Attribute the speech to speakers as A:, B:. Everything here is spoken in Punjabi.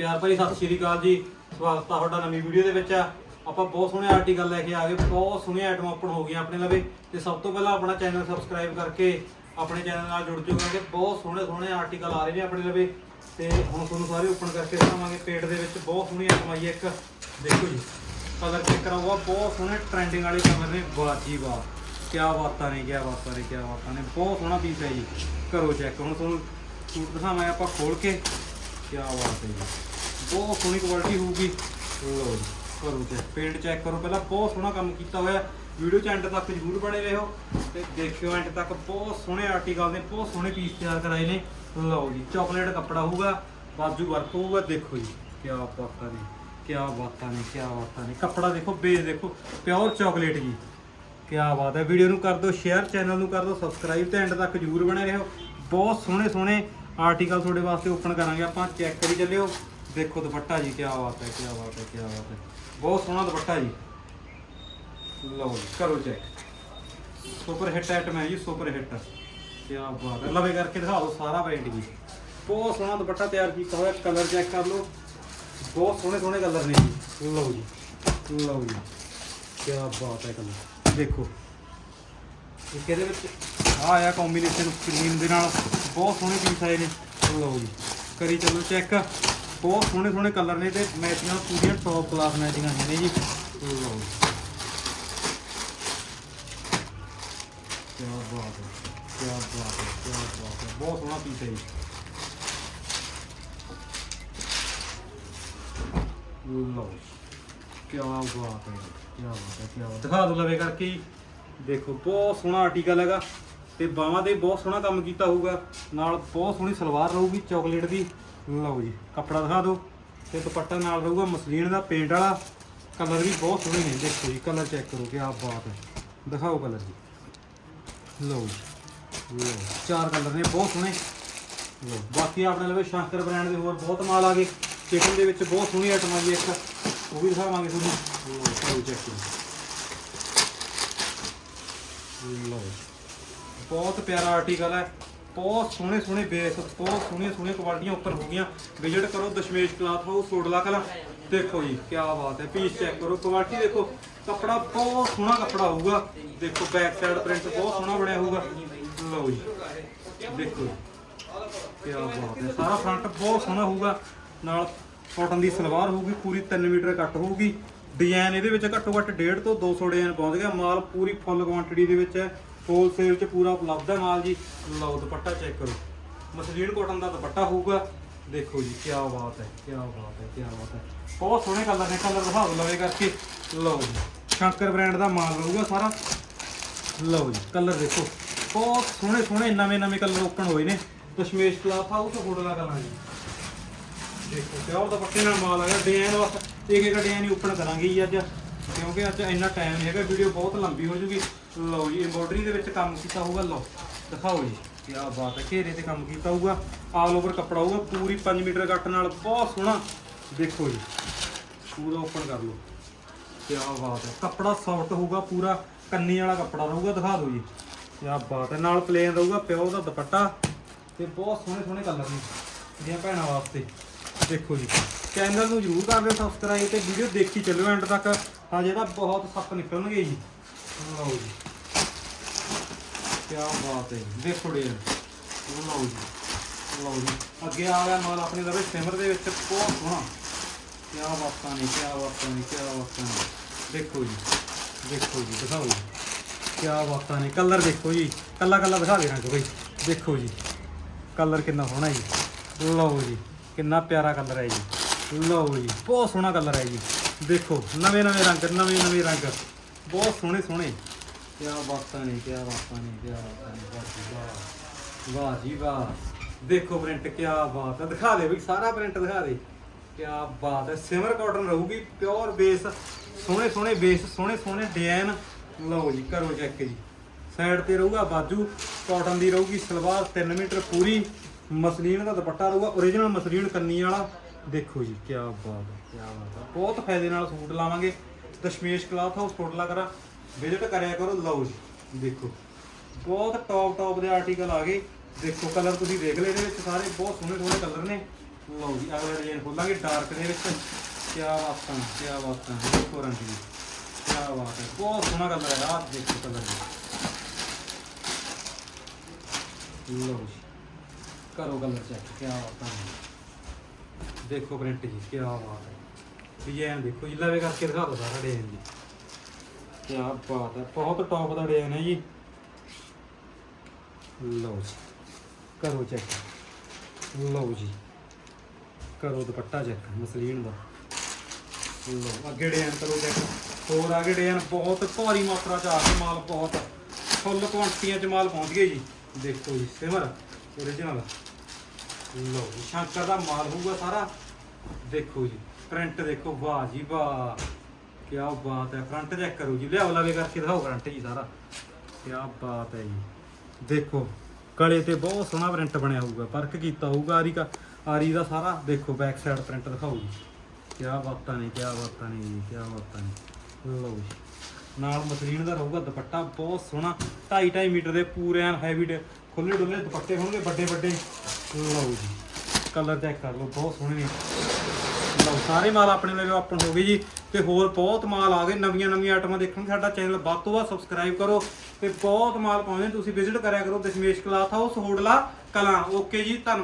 A: ਪਿਆਰ ਭਰੀ ਸਤਿ ਸ਼੍ਰੀ ਅਕਾਲ ਜੀ। ਸਵਾਗਤ ਆ ਤੁਹਾਡਾ ਨਵੀਂ ਵੀਡੀਓ ਦੇ ਵਿੱਚ। ਆਪਾਂ ਬਹੁਤ ਸੋਹਣੇ ਆਰਟੀਕਲ ਲੈ ਕੇ ਆ ਗਏ। ਬਹੁਤ ਸੋਹਣੀਆਂ ਆਈਟਮ ਓਪਨ ਹੋ ਗਈਆਂ ਆਪਣੇ ਲਵੇ। ਤੇ ਸਭ ਤੋਂ ਪਹਿਲਾਂ ਆਪਣਾ ਚੈਨਲ ਸਬਸਕ੍ਰਾਈਬ ਕਰਕੇ ਆਪਣੇ ਚੈਨਲ ਨਾਲ ਜੁੜ ਜਾਓ ਕਿਉਂਕਿ ਬਹੁਤ ਸੋਹਣੇ ਸੋਹਣੇ ਆਰਟੀਕਲ ਆ ਰਹੇ ਨੇ ਆਪਣੇ ਲਵੇ। ਤੇ ਹੁਣ ਤੁਹਾਨੂੰ ਸਾਰੇ ਓਪਨ ਕਰਕੇ ਦਿਖਾਵਾਂਗੇ ਪੇਟ ਦੇ ਵਿੱਚ। ਬਹੁਤ ਸੋਹਣੀ ਆਈਟਮ ਆਈ ਹੈ ਇੱਕ। ਦੇਖੋ ਜੀ ਕਲਰ ਚੈੱਕ ਕਰਾਊਗਾ ਬਹੁਤ ਸੋਹਣੇ ਟ੍ਰੈਂਡਿੰਗ ਵਾਲੇ ਕਲਰ ਨੇ। ਬਾਜੀ ਵਾਹ। ਕੀ ਬਾਤਾਂ ਨੇ ਕੀ ਬਾਤਾਂ ਨੇ ਕੀ ਬਾਤਾਂ ਨੇ। ਬਹੁਤ ਸੋਹਣਾ ਪੀਸ ਹੈ ਜੀ। ਕਰੋ ਚੈੱਕ ਹੁਣ ਤੁਹਾਨੂੰ ਸੂਟ ਦਿਖਾਵਾਂਗੇ ਆਪਾਂ ਖੋਲ ਕੇ। ਕੀ ਬਾਤ ਹੈ ਜੀ। ਬਹੁਤ ਸੋਹਣੀ ਕੁਆਲਿਟੀ ਹੋਊਗੀ। ਲਓ ਜੀ ਕਰੋ ਚੈੱਕ ਪੇਂਟ ਚੈੱਕ ਕਰੋ। ਪਹਿਲਾਂ ਬਹੁਤ ਸੋਹਣਾ ਕੰਮ ਕੀਤਾ ਹੋਇਆ। ਵੀਡੀਓ ਚ ਐਂਡ ਤੱਕ ਜ਼ਰੂਰ ਬਣੇ ਰਹੋ ਤੇ ਦੇਖਿਓ ਐਂਡ ਤੱਕ ਬਹੁਤ ਸੋਹਣੇ ਆਰਟੀਕਲ ਨੇ, ਬਹੁਤ ਸੋਹਣੇ ਪੀਸ ਤਿਆਰ ਕਰਾਏ ਨੇ। ਲਓ ਜੀ ਚਾਕਲੇਟ ਕੱਪੜਾ ਹੋਊਗਾ, ਬਾਜੂ ਵਰਕ ਹੋਊਗਾ। ਦੇਖੋ ਜੀ ਕੀ ਬਾਤਾਂ ਨੇ ਕੀ ਬਾਤਾਂ ਨੇ ਕੀ ਬਾਤਾਂ ਨੇ। ਕੱਪੜਾ ਦੇਖੋ ਬੇਸ ਦੇਖੋ ਪਿਓਰ ਚਾਕਲੇਟ ਜੀ। ਕੀ ਬਾਤ ਹੈ। ਵੀਡੀਓ ਨੂੰ ਕਰ ਦਿਓ ਸ਼ੇਅਰ ਚੈਨਲ ਨੂੰ ਕਰ ਦਿਓ ਸਬਸਕ੍ਰਾਈਬ ਤੇ ਐਂਡ ਤੱਕ ਜਰੂਰ ਬਣੇ ਰਹੋ। ਬਹੁਤ ਸੋਹਣੇ ਸੋਹਣੇ ਆਰਟੀਕਲ ਤੁਹਾਡੇ ਵਾਸਤੇ ਓਪਨ ਕਰਾਂਗੇ। ਆਪਾਂ ਚੈੱਕ ਕਰੀ ਚੱਲਿਓ। ਦੇਖੋ ਦੁਪੱਟਾ ਜੀ ਕੀ ਬਾਤ ਹੈ ਕੀ ਬਾਤ ਹੈ ਕੀ ਬਾਤ ਹੈ। ਬਹੁਤ ਸੋਹਣਾ ਦੁਪੱਟਾ ਜੀ। ਲਓ ਜੀ, ਕਰੋ ਚੈੱਕ ਸੁਪਰ ਹਿੱਟ ਆਈਟਮ ਹੈ ਜੀ ਸੁਪਰ ਹਿੱਟ ਕੀ ਬਾਤ ਹੈ, ਲਵੇ ਕਰਕੇ ਦਿਖਾ ਦਿਓ ਸਾਰਾ ਪ੍ਰਿੰਟ ਜੀ। ਬਹੁਤ ਸੋਹਣਾ ਦੁਪੱਟਾ ਤਿਆਰ ਕੀਤਾ ਹੋਇਆ ਕਲਰ ਚੈੱਕ ਕਰ ਲਓ। ਬਹੁਤ ਸੋਹਣੇ ਸੋਹਣੇ ਕਲਰ ਨੇ ਜੀ। ਲਓ ਜੀ ਲਓ ਜੀ। ਕੀ ਬਾਤ ਹੈ ਕਲਰ ਦੇਖੋ। ਇੱਕ ਇਹਦੇ ਵਿੱਚ ਆ ਆਇਆ ਕੰਬੀਨੇਸ਼ਨ ਕਰੀਮ ਦੇ ਨਾਲ ਬਹੁਤ ਸੋਹਣੇ ਪੀਸ ਆਏ ਨੇ। ਲਓ ਜੀ, ਕਰੀ ਚੱਲੋ ਚੈੱਕ ਬਹੁਤ ਸੋਹਣੇ ਸੋਹਣੇ ਕਲਰ ਨੇ ਤੇ ਮੈਚਿੰਗਾਂ ਪੂਰੀਆਂ ਟੌਪ ਕਲਾਸ ਮੈਚਿੰਗਾਂ ਨੇ ਜੀ। ਕੀ ਬਾਤ ਹੈ ਕੀ ਬਾਤ ਹੈ ਕੀ ਬਾਤ ਹੈ। ਬਹੁਤ ਸੋਹਣਾ ਪੀਸ ਹੈ ਜੀ। ਲਓ ਕੀ ਬਾਤ ਹੈ ਕੀ ਬਾਤ ਹੈ ਕੀ ਬਾਤ ਦਿਖਾ ਦੋ ਲਵੇ ਕਰਕੇ ਦੇਖੋ, ਬਹੁਤ ਸੋਹਣਾ ਆਰਟੀਕਲ ਹੈਗਾ ਤੇ ਬਾਹਾਂ ਦੇ ਬਹੁਤ ਸੋਹਣਾ ਕੰਮ ਕੀਤਾ ਹੋਊਗਾ। ਨਾਲ ਬਹੁਤ ਸੋਹਣੀ ਸਲਵਾਰ ਰਹੂਗੀ ਚਾਕਲੇਟ ਦੀ। ਲਓ ਜੀ, ਕੱਪੜਾ ਦਿਖਾ ਦਿਓ। ਤੇ ਦੁਪੱਟਾ ਨਾਲ ਰਹੂਗਾ ਮਸਲੀਨ ਦਾ ਪੇਂਟ ਵਾਲਾ। ਕਲਰ ਵੀ ਬਹੁਤ ਸੋਹਣੇ ਨੇ, ਦੇਖੋ ਜੀ ਕਲਰ ਚੈੱਕ ਕਰੋ ਕੀ ਬਾਤ ਹੈ। ਦਿਖਾਓ ਕਲਰ ਜੀ। ਲਓ ਜੀ, ਲਓ, ਚਾਰ ਕਲਰ ਨੇ, ਬਹੁਤ ਸੋਹਣੇ। ਲਓ, ਬਾਕੀ ਆਪਣੇ ਲਵੇ ਸ਼ੰਕਰ ਬ੍ਰਾਂਡ ਦੇ ਹੋਰ ਬਹੁਤ ਮਾਲ ਆ ਗਏ। ਚਿਕਨ ਦੇ ਵਿੱਚ ਬਹੁਤ ਸੋਹਣੀ ਆਈਟਮ ਆ ਗਈ ਇੱਕ। ਉਹ ਵੀ ਦਿਖਾਵਾਂਗੇ ਤੁਹਾਨੂੰ। ਲਓ ਕਰੋ ਚੈੱਕ ਕਰੋ। ਲਓ ਬਹੁਤ ਪਿਆਰਾ ਆਰਟੀਕਲ ਹੈ। ਬਹੁਤ ਸੋਹਣੇ ਸੋਹਣੇ ਬੇਸ ਬਹੁਤ ਸੋਹਣੀਆਂ ਸੋਹਣੀਆਂ ਕੁਆਲਿਟੀਆਂ ਉੱਪਰ ਹੋ ਗਈਆਂ। ਵਿਜ਼ਿਟ ਕਰੋ ਦਸ਼ਮੇਸ਼ ਕਲਾਥ ਹਾਊਸ, ਸੋਡਲਾ ਕਲਾ। ਦੇਖੋ ਜੀ ਕੀ ਬਾਤ ਹੈ ਪੀਸ ਚੈੱਕ ਕਰੋ। ਕੁਆਲਿਟੀ ਦੇਖੋ, ਕੱਪੜਾ ਬਹੁਤ ਸੋਹਣਾ ਕੱਪੜਾ ਹੋਊਗਾ। ਦੇਖੋ ਬੈਕ ਸਾਈਡ ਪ੍ਰਿੰਟ ਬਹੁਤ ਸੋਹਣਾ ਬਣਿਆ ਹੋਊਗਾ। ਲਓ ਜੀ, ਦੇਖੋ ਕੀ ਬਾਤ ਹੈ। ਸਾਰਾ ਫਰੰਟ ਬਹੁਤ ਸੋਹਣਾ ਹੋਊਗਾ। ਨਾਲ ਕਾਟਨ ਦੀ ਸਲਵਾਰ ਹੋਊਗੀ, ਪੂਰੀ 3 ਮੀਟਰ ਕੱਟ ਹੋਊਗੀ। ਡਿਜ਼ਾਈਨ ਇਹਦੇ ਵਿੱਚ ਘੱਟੋ ਘੱਟ 1.5 ਤੋਂ 200 ਡਿਜ਼ਾਈਨ ਪਹੁੰਚ ਗਿਆ। ਮਾਲ ਪੂਰੀ ਫੁੱਲ ਕੁਆਂਟੀਟੀ ਦੇ ਵਿੱਚ ਹੈ। ਹੋਲਸੇਲ 'ਚ ਪੂਰਾ ਉਪਲਬਧ ਹੈ ਮਾਲ ਜੀ। ਲਓ ਦੁਪੱਟਾ ਚੈੱਕ ਕਰੋ। ਮਸਲੀਨ ਕਾਟਨ ਦਾ ਦੁਪੱਟਾ ਹੋਊਗਾ। ਦੇਖੋ ਜੀ ਕੀ ਬਾਤ ਹੈ ਕੀ ਬਾਤ ਹੈ ਕੀ ਬਾਤ ਹੈ। ਬਹੁਤ ਸੋਹਣੇ ਕਲਰ ਨੇ ਕਲਰ ਦਿਖਾ ਦਿਓ ਲਵੇ ਕਰਕੇ। ਲਓ ਜੀ, ਸ਼ੰਕਰ ਬ੍ਰਾਂਡ ਦਾ ਮਾਲ ਰਹੂਗਾ ਸਾਰਾ। ਲਓ ਜੀ ਕਲਰ ਦੇਖੋ। ਬਹੁਤ ਸੋਹਣੇ ਸੋਹਣੇ, ਨਵੇਂ ਨਵੇਂ ਕਲਰ ਓਪਨ ਹੋਏ ਨੇ। ਦਸ਼ਮੇਸ਼ ਕਲਾਥ ਹਾਊਸ ਹੋਟਲਾ ਕਲਾਂ ਜੀ ਦੇਖੋ ਪਿਓਰ ਦਾ ਪੱਕੇ ਨਾਲ ਮਾਲ ਆ ਗਿਆ ਡਿਜ਼ਾਈਨ ਬਸ ਇੱਕ ਇੱਕ ਡਿਜ਼ਾਈਨ ਹੀ ਓਪਨ ਕਰਾਂਗੇ ਜੀ ਅੱਜ। ਕਿਉਂਕਿ ਅੱਜ ਇੰਨਾ ਟਾਈਮ ਨਹੀਂ ਹੈਗਾ ਵੀਡੀਓ ਬਹੁਤ ਲੰਬੀ ਹੋ ਜੂਗੀ। ਲਓ ਜੀ ਐਮਬੋਡਰੀ ਦੇ ਵਿੱਚ ਕੰਮ ਕੀਤਾ ਹੋਊਗਾ, ਲਓ, ਦਿਖਾਓ ਜੀ ਕੀ ਬਾਤ ਹੈ, ਘੇਰੇ ਤੇ ਕੰਮ ਕੀਤਾ ਹੋਊਗਾ ਆਲ ਓਵਰ ਕੱਪੜਾ ਹੋਊਗਾ, ਪੂਰੀ 5 ਮੀਟਰ ਕੱਟ ਨਾਲ, ਬਹੁਤ ਸੋਹਣਾ। ਦੇਖੋ ਜੀ, ਪੂਰਾ ਓਪਨ ਕਰ ਲਓ। ਕੀ ਬਾਤ ਹੈ, ਕੱਪੜਾ ਸੌਫਟ ਹੋਊਗਾ ਪੂਰਾ, ਕੰਨੀ ਵਾਲਾ ਕੱਪੜਾ ਰਹੂਗਾ, ਦਿਖਾ ਦਿਓ ਜੀ। ਕੀ ਬਾਤ ਹੈ, ਨਾਲ ਪਲੇਨ ਰਹੂਗਾ, ਪਿਓ ਦਾ ਦੁਪੱਟਾ ਤੇ ਬਹੁਤ ਸੋਹਣੇ ਸੋਹਣੇ ਕਲਰ ਨੇ ਦੀਆਂ ਭੈਣਾਂ ਵਾਸਤੇ। ਦੇਖੋ ਜੀ ਚੈਨਲ ਨੂੰ ਜਰੂਰ ਕਰ ਦਿਓ ਸਬਸਕ੍ਰਾਈਬ ਤੇ ਵੀਡੀਓ ਦੇਖੀ ਚੱਲੋ ਐਂਡ ਤੱਕ। ਹਾਂ ਜਿਹੜਾ ਬਹੁਤ ਸੱਪ ਨਿਕਲਣਗੇ ਜੀ। ਲਓ ਜੀ। ਕੀ ਬਾਤ ਹੈ ਜੀ। ਦੇਖੋ ਡੇ ਲਓ ਜੀ। ਲਓ ਜੀ। ਅੱਗੇ ਆ ਗਿਆ ਮਾਲ ਆਪਣੇ ਲਵੇ ਸਿਮਰ ਦੇ ਵਿੱਚ। ਬਹੁਤ ਸੋਹਣਾ। ਕੀ ਬਾਤਾਂ ਨੇ ਕੀ ਬਾਤਾਂ ਨੇ ਕੀ ਬਾਤਾਂ ਨੇ। ਦੇਖੋ ਜੀ। ਦੇਖੋ ਜੀ, ਦਿਖਾਓ ਜੀ। ਕੀ ਬਾਤਾਂ ਨੇ। ਕਲਰ ਦੇਖੋ ਜੀ। ਕੱਲਾ ਕੱਲਾ ਦਿਖਾ ਦੇਣਾ ਕੋਈ ਦੇਖੋ ਜੀ। ਕਲਰ ਕਿੰਨਾ ਸੋਹਣਾ ਜੀ। ਲਓ ਜੀ। ਕਿੰਨਾ ਪਿਆਰਾ ਕਲਰ ਹੈ ਜੀ। ਲਓ ਜੀ। ਬਹੁਤ ਸੋਹਣਾ ਕਲਰ ਹੈ ਜੀ। ਦੇਖੋ, ਨਵੇਂ ਨਵੇਂ ਰੰਗ, ਨਵੇਂ ਨਵੇਂ ਰੰਗ। ਬਹੁਤ ਸੋਹਣੇ ਸੋਹਣੇ। ਕੀ ਬਾਤਾਂ ਨੇ ਕੀ ਬਾਤਾਂ ਨੇ ਕੀ ਬਾਤਾਂ ਨੇ। ਵਾਹ ਜੀ ਵਾਹ ਵਾਹ ਜੀ ਵਾਹ। ਦੇਖੋ ਪ੍ਰਿੰਟ ਕੀ ਬਾਤ ਹੈ। ਦਿਖਾ ਦੇ ਬਈ, ਸਾਰਾ ਪ੍ਰਿੰਟ ਦਿਖਾ ਦੇ। ਕੀ ਬਾਤ ਹੈ। ਸਿਮਰ ਕਾਟਨ ਰਹੂਗੀ ਪਿਓਰ ਬੇਸ ਸੋਹਣੇ ਸੋਹਣੇ ਬੇਸ ਸੋਹਣੇ ਸੋਹਣੇ ਡਿਜ਼ਾਈਨ ਲਓ ਜੀ, ਕਰੋ ਚੈੱਕ ਜੀ। ਸਾਈਡ ਤੇ ਰਹੂਗਾ ਬਾਜੂ ਕਾਟਨ ਦੀ ਰਹੂਗੀ ਸਲਵਾਰ 3 ਮੀਟਰ ਪੂਰੀ। ਮਸਲੀਨ ਦਾ ਦੁਪੱਟਾ ਰਹੂਗਾ origignal ਮਸਲੀਨ ਕੰਨੀ ਵਾਲਾ। ਦੇਖੋ ਜੀ ਕੀ ਬਾਤ ਹੈ ਕੀ ਬਾਤ ਹੈ। ਬਹੁਤ ਫਾਇਦੇ ਨਾਲ ਸੂਟ ਲਾਵਾਂਗੇ। ਦਸ਼ਮੇਸ਼ ਕਲਾਥ ਹਾਊਸ ਕੋਟਲਾ ਕਰਾ। ਵਿਜ਼ਿਟ ਕਰਿਆ ਕਰੋ, ਲਓ ਜੀ, ਦੇਖੋ। ਬਹੁਤ ਟੌਪ ਟੌਪ ਦੇ ਆਰਟੀਕਲ ਆ ਗਏ। ਦੇਖੋ ਕਲਰ ਤੁਸੀਂ ਦੇਖ ਲਏ ਇਹਦੇ ਵਿੱਚ ਸਾਰੇ। ਬਹੁਤ ਸੋਹਣੇ ਸੋਹਣੇ ਕਲਰ ਨੇ। ਲਓ ਜੀ, ਅਗਲਾ ਡਿਜ਼ਾਈਨ ਖੋਲਾਂਗੇ ਡਾਰਕ ਦੇ ਵਿੱਚ। ਕੀ ਬਾਤਾਂ ਕੀ ਬਾਤਾਂ ਦੇਖੋ ਰੰਗ ਦੀ ਕੀ ਬਾਤ ਹੈ, ਬਹੁਤ ਸੋਹਣਾ ਕਲਰ ਹੈ। ਆਹ ਦੇਖੋ ਕਲਰ ਲਓ ਜੀ, ਕਰੋ ਕਲਰ ਚੈੱਕ ਕੀ ਬਾਤਾਂ ਹੈ। ਦੇਖੋ ਪ੍ਰਿੰਟ ਜੀ ਕੀ ਬਾਤ ਹੈ। ਡਿਜ਼ਾਈਨ ਦੇਖੋ ਜੀ, ਲਵੇ ਕਰਕੇ ਦਿਖਾ ਦੋ ਸਾਰਾ ਡਿਜ਼ਾਈਨ ਜੀ। ਕੀ ਬਾਤ ਹੈ, ਬਹੁਤ ਟੌਪ ਦਾ ਡਿਜ਼ਾਈਨ ਹੈ ਜੀ। ਲਓ ਜੀ, ਕਰੋ ਚੈੱਕ ਲਓ ਜੀ, ਕਰੋ ਦੁਪੱਟਾ ਚੈੱਕ ਮਸਲੀਨ ਦਾ। ਲਓ, ਅੱਗੇ ਡਿਜ਼ਾਈਨ ਕਰੋ ਚੈੱਕ ਹੋਰ ਅੱਗੇ ਡਿਜ਼ਾਈਨ ਬਹੁਤ ਭਾਰੀ ਮਾਤਰਾ ਚ ਆ ਗਿਆ ਮਾਲ, ਬਹੁਤ। ਫੁੱਲ ਕੁਆਂਟੀਆਂ ਚ ਮਾਲ ਪਹੁੰਚ ਗਿਆ ਜੀ। ਦੇਖੋ ਜੀ, ਸਿਮਰ ਓਰੀਜਨਲ ਲਓ ਜੀ ਸ਼ੰਕਰ ਦਾ ਮਾਲ ਹੋਊਗਾ ਸਾਰਾ। ਦੇਖੋ ਜੀ ਪ੍ਰਿੰਟ ਦੇਖੋ, ਵਾਹ ਜੀ ਵਾਹ। ਕੀ ਬਾਤ ਹੈ ਕਰੰਟ ਚੈੱਕ ਕਰੋ ਜੀ। ਲਿਆਓ ਲਵੇ ਕਰਕੇ, ਦਿਖਾਓ ਕਰੰਟ ਜੀ ਸਾਰਾ। ਕੀ ਬਾਤ ਹੈ ਜੀ। ਦੇਖੋ ਕਲੇ ਤੇ ਬਹੁਤ ਸੋਹਣਾ ਪ੍ਰਿੰਟ ਬਣਿਆ ਹੋਊਗਾ ਵਰਕ ਕੀਤਾ ਹੋਊਗਾ ਆਰੀ ਦਾ ਆਰੀ ਦਾ ਸਾਰਾ। ਦੇਖੋ ਬੈਕ ਸਾਈਡ ਪ੍ਰਿੰਟ ਦਿਖਾਓ ਜੀ। ਕੀ ਬਾਤਾਂ ਨੇ ਕੀ ਬਾਤਾਂ ਨੇ ਜੀ ਕੀ ਬਾਤਾਂ ਨੇ। ਲਓ ਜੀ। ਨਾਲ ਮਸਲੀਨ ਦਾ ਰਹੂਗਾ ਦੁਪੱਟਾ, ਬਹੁਤ ਸੋਹਣਾ। 2.5 2.5 ਮੀਟਰ ਦੇ ਪੂਰੇ ਐਨ ਹੈਵੀ ਖੁੱਲੇ ਡੁੱਲੇ ਦੁਪੱਟੇ ਹੋਣਗੇ ਵੱਡੇ ਵੱਡੇ। ਲਓ ਜੀ ਕਲਰ ਚੈੱਕ ਕਰ ਲਓ, ਬਹੁਤ ਸੋਹਣੇ ਨੇ। ਲਓ, ਸਾਰੇ ਮਾਲ ਆਪਣੇ ਲਈ ਆਪਣ ਹੋ ਗਏ ਜੀ ਤੇ ਹੋਰ ਬਹੁਤ ਮਾਲ ਆ ਗਏ, ਨਵੀਆਂ ਨਵੀਆਂ ਆਈਟਮਾਂ ਦੇਖਣ ਸਾਡਾ ਚੈਨਲ ਵੱਧ ਤੋਂ ਵੱਧ ਸਬਸਕ੍ਰਾਈਬ ਕਰੋ ਤੇ ਬਹੁਤ ਮਾਲ ਪਾਉਂਦੇ ਤੁਸੀਂ ਵਿਜ਼ਿਟ ਕਰਿਆ ਕਰੋ Dashmesh cloth house Hodla Kalan. Okay ਜੀ, ਧੰਨਵਾਦ।